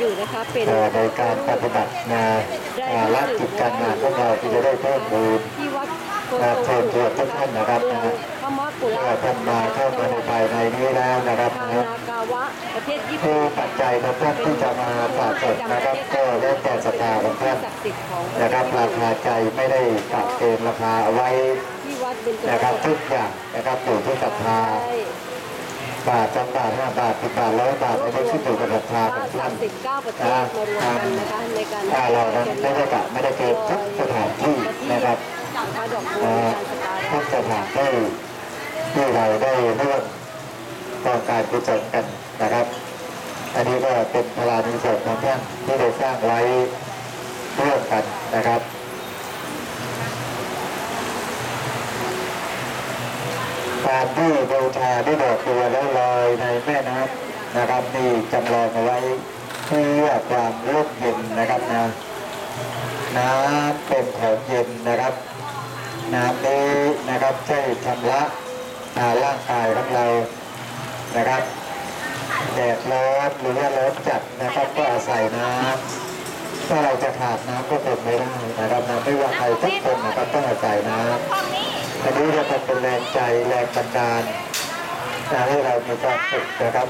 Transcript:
เป็นเอ่อในการปฏิบัติงานภารกิจการงานของเราที่จะได้เพิ่มพูนที่วัดโกอ่าโตเชิญชวนทุกท่านนะครับนะฮะพม่ากุลาเมื่อท่านมาเข้ามาในภายในนี้แล้วนะครับทานะนากาวะประเทศญี่คืปุ่อนปัจจัยของท่านที่จะมาฝากสดนะครับ ก็แล้วแต่ศรัทธาของท่านศักดิ์สิทธิ์ของนะครับราคาใจไม่ได้ตัดเกณฑ์ราคาเอาไว้ที่วัดเบญจนะครับกุทุกอย่างนะครับอยู่ที่ศรัทธาใช่ บาทสองบาทห้าบาทสิบบาทร้อยบาทไม่ได้ขึ้นอยู่กับศรัทธาของสาท่ามนสิบเก้าประเทศมารวมกันนะคะในการถ้าเรานั้นไม่ได้กะไม่ได้เกณฑ์ทุกสถานที่นะครับพระดอกบัวเอ่อในการสการะทุกสถานที่ที่เราได้ร่วมต่อการกุศลกันนะครับ อันนี้ก็เป็นพลานุสงฆ์ของท่านที่ได้สร้างไว้ร่วมกันนะครับ การที่บูชาด้วยดอกบัวแล้วลอยในแม่น้ำนะครับนี่จำลองเอาไว้เพื่อความร่มเย็นนะครับนะน้ำเป็นของเย็นนะครับน้ำนี้นะครับใช่วยชำระอ่าร่างกายของเรานะครับแดดร้อนหรือว่าร้อนจัดนะครับก็อาศัยน้ำถ้าเราจะขาดน้ำก็คงไม่ได้นะครับนะไม่ว่าใครทุกคนนะครับต้องอาศัยน้ำ อันนี้จะเป็นแรงใจแรงบันดาลให้เรามีความสุขนะครับ